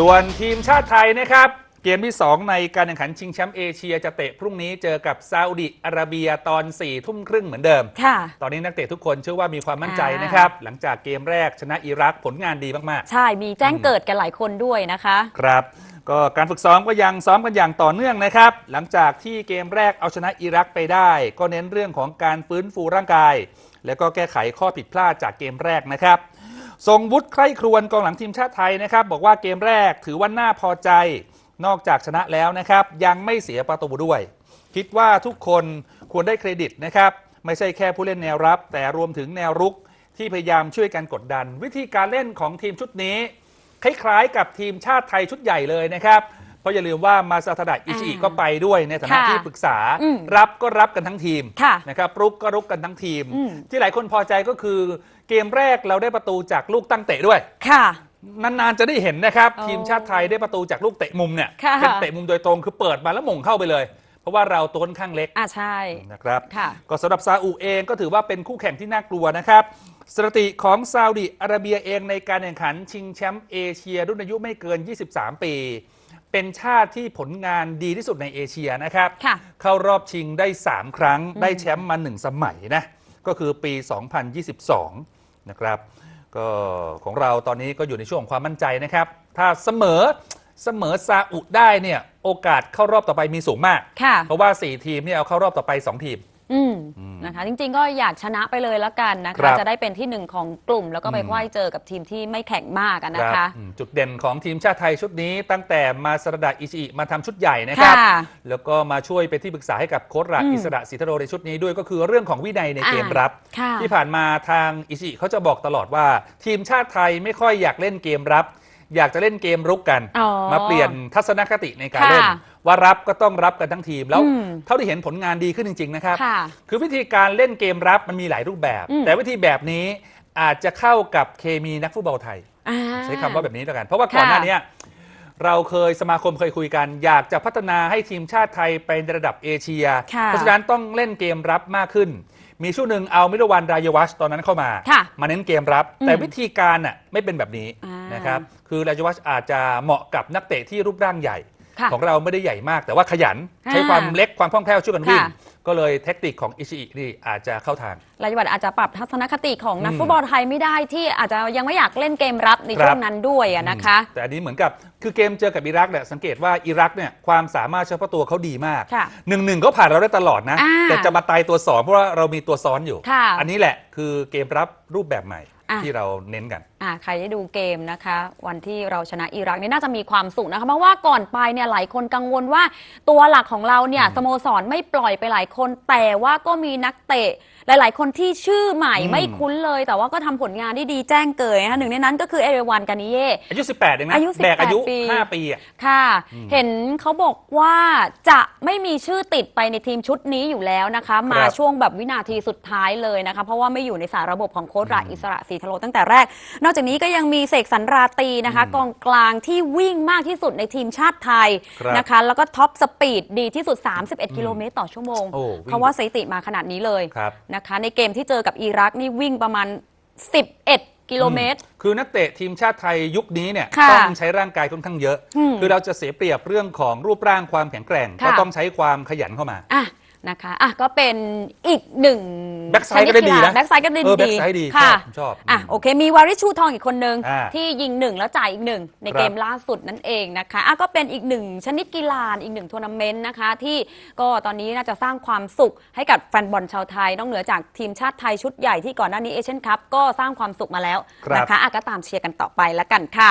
ส่วนทีมชาติไทยนะครับ เกมที่ 2 ในการแข่งขันชิงแชมป์เอเชียจะเตะพรุ่งนี้เจอกับซาอุดิอาระเบียตอน4ทุ่มครึ่งเหมือนเดิม ค่ะ ตอนนี้นักเตะทุกคนเชื่อว่ามีความมั่นใจอ่านนะครับ หลังจากเกมแรกชนะอิรักผลงานดีมากใช่มีแจ้งเกิดกันหลายคนด้วยนะคะๆครับ ก็การฝึกซ้อมก็ยังซ้อมกันอย่างต่อเนื่องนะครับ หลังจากที่เกมแรกเอาชนะอิรักไปได้ ก็เน้นเรื่องของการฟื้นฟูร่างกาย แล้วก็แก้ไขข้อผิดพลาดจากเกมแรกนะครับ ทรงวุฒิใคร่ครวญกองหลังทีมชาติไทยนะครับบอกว่าเกมแรกถือว่าน่าพอใจ นอกจากชนะแล้วนะครับ ยังไม่เสียประตูด้วย คิดว่าทุกคนควรได้เครดิตนะครับ ไม่ใช่แค่ผู้เล่นแนวรับ แต่รวมถึงแนวรุกที่พยายามช่วยกันกดดัน วิธีการเล่นของทีมชุดนี้ คล้ายๆ กับทีมชาติไทยชุดใหญ่เลยนะครับ ราะอย่าลืมว่ามาซาทาดะอิชิอิอ่าก็ไปด้วยในฐานะค่ะที่ปรึกษา อืมรับก็รับกันทั้งทีมค่ะนะครับรุกก็รุกกันทั้งทีม อืม ที่หลายคนพอใจก็คือ เกมแรกเราได้ประตูจากลูกตั้งเตะด้วย ค่ะ นานๆจะได้เห็นนะครับ โอ้ทีมชาติไทยได้ประตูจากลูกเตะมุมเนี่ยค่ะ เป็นเตะมุมโดยตรงคือเปิดมาแล้วหม่งเข้าไปเลย เพราะว่าเราตัวค่อนข้างเล็ก อะใช่ นะครับ ค่ะก็สำหรับซาอุเองก็ถือว่าเป็นคู่แข่งที่น่ากลัวนะครับ สถิติของซาอุดิอาระเบียเองในการแข่งขันชิงแชมป์เอเชียรุ่นอายุไม่เกิน 23 ปี เป็นชาติที่ผลงานดีที่สุดในเอเชียนะครับ ค่ะเข้ารอบชิงได้ 3 ครั้งได้แชมป์มา 1 สมัยนะ ก็คือปี 2022 นะครับ ก็ของเราตอนนี้ก็อยู่ในช่วงของความมั่นใจนะครับ ถ้าเสมอเสมอซาอุได้เนี่ยโอกาสเข้ารอบต่อไปมีสูงมาก ค่ะ เพราะว่า 4 ทีมเนี่ยเอาเข้ารอบต่อไป 2 ทีม อืมอืมนะคะ จริง ๆ ก็อยากชนะไปเลยแล้วกันนะครัคะ บ จะได้เป็นที่หนึ่งของกลุ่ม แล้วก็ไปอืมไขว้เจอกับทีมที่ไม่แข็งมากอะนะคคะรับอืมจุดเด่นของทีมชาติไทยชุดนี้ ตั้งแต่มาสระดาอิชิอิมาทำชุดใหญ่นะครับ ค่ะแล้วก็มาช่วยเป็นที่ปรึกษาให้กับโค้ชระอืมอิสระศรีทโรในชุดนี้ด้วยก็คือเรื่องของวินัยในเกมอ่ารับ ค่ะ ที่ผ่านมาทางอิชิอิเขาจะบอกตลอดว่า ทีมชาติไทยไม่ค่อยอยากเล่นเกมรับ อยากจะเล่นเกมรุกกัน อ๋อมาเปลี่ยนทัศนคติในการค่ะเล่น ว่ารับก็ต้องรับกันทั้งทีมแล้ว อืมเท่าที่เห็นผลงานดีขึ้นจริง ๆ นะครับ ค่ะคือวิธีการเล่นเกมรับมันมีหลายรูปแบบ อืม แต่วิธีแบบนี้อาจจะเข้ากับเคมีนักฟุตบอลไทย อ่า ใช้คำว่าแบบนี้แล้วกัน เพราะว่าก่อนหน้าค่ะ เนี้ยเราเคยสมาคมเคยคุยกัน อยากจะพัฒนาให้ทีมชาติไทยไปในระดับเอเชีย ค่ะเพราะฉะนั้นต้องเล่นเกมรับมากขึ้น มีช่วงหนึ่งเอามิรวันรายวัชตอนนั้นเข้ามา ค่ะมาเน้นเกมรับอืมแต่วิธีการน่ะไม่เป็นแบบนี้อ่านนะครับ คือรายวัชอาจจะเหมาะกับนักเตะที่รูปร่างใหญ่ ค่ะของเราไม่ได้ใหญ่มาก แต่ว่าขยันอ่าใช้ความเล็กความคล่องแคล่วช่วยกันวิ่ง ค่ะ ก็เลยเทคนิคของอิชิอินี่อาจจะเข้าทาง รายวัฒน์อาจจะปรับทัศนคติของนักอืม ฟุตบอลไทยไม่ได้ที่อาจจะยังไม่อยากเล่นเกมรับในครับช่วงนั้นด้วยอะนะคะแต่อันนี้เหมือนกับคือเกมเจอกับอิรักเนี่ยสังเกตว่าอิรักเนี่ยความสามารถเฉพาะตัวเขาดีมากค่ะหนึ่งหนึ่งก็ผ่านเราได้ตลอดนะ อ่าแต่จะมาตายตัวสอนเพราะว่าเรามีตัวซ้อนอยู่ ค่ะอันนี้แหละคือเกมรับรูปแบบใหม่อะ ที่เราเน้นกัน อ่าใครได้ดูเกมนะคะ วันที่เราชนะอิรักนี่น่าจะมีความสุขนะคะเพราะว่าก่อนไปเนี่ยหลายคนกังวลว่า ตัวหลักของเราเนี่ยสโมสรไม่ปล่อยไปหลายคน แต่ว่าก็มีนักเตะ หลาย ๆ คนที่ชื่อใหม่อืมไม่คุ้นเลย แต่ว่าก็ทำผลงานได้ดีแจ้งเกิดนะคะหนึ่งในนั้นก็คือเอเรวันกานิเย่อายุ 18เองนะอายุแบกอายุ18ปี 5 ปีอะค่ะอืมเห็นเขาบอกว่าจะไม่มีชื่อติดไปในทีมชุดนี้อยู่แล้วนะคะ มาช่วงแบบวินาทีสุดท้ายเลยนะคะ เพราะว่าไม่อยู่ในสารระบบของโค้ชระอืมอิสระศรีทะโลตั้งแต่แรกนอกจากนี้ก็ยังมีเสกสรรราตรีนะคะอืมกองกลางที่วิ่งมากที่สุดในทีมชาติไทยครับนะคะ แล้วก็ท็อปสปีดดีที่สุด 31 กิโลเมตรต่อชั่วโมงโอ้วิ่งเขาว่าสถิติมาขนาดนี้เลยครับนะคะ ในเกมที่เจอกับอิรักนี่วิ่งประมาณ 11กิโลเมตร คือนักเตะทีมชาติไทยยุคนี้เนี่ยค่ะต้องใช้ร่างกายค่อนข้างเยอะอืมคือเราจะเสียเปรียบเรื่องของรูปร่างความแข็งแกร่งค่ะก็ต้องใช้ความขยันเข้ามาอะ นะคะอะก็เป็นอีกหนึ่งแบ็คไซด์ก็ได้ดีนะแบ็กไซด์ก็ได้เออแบ็ดีคไซด์ดีค่ะชอบผมชอบอะอืมโอเคมีวาริชชูทองอีกคนนึง อ่าที่ยิงหนึ่งแล้วจ่ายอีกหนึ่งในครับเกมล่าสุดนั่นเองนะคะอะก็เป็นอีกหนึ่งชนิดกีฬาอีกหนึ่งทัวร์นาเมนต์นะคะ ที่ก็ตอนนี้น่าจะสร้างความสุขให้กับแฟนบอลชาวไทยนอกเหนือจากทีมชาติไทยชุดใหญ่ที่ก่อนหน้านี้เอเชียนคัพก็สร้างความสุขมาแล้วครับนะคะอะก็ตามเชียร์กันต่อไปแล้วกันค่ะ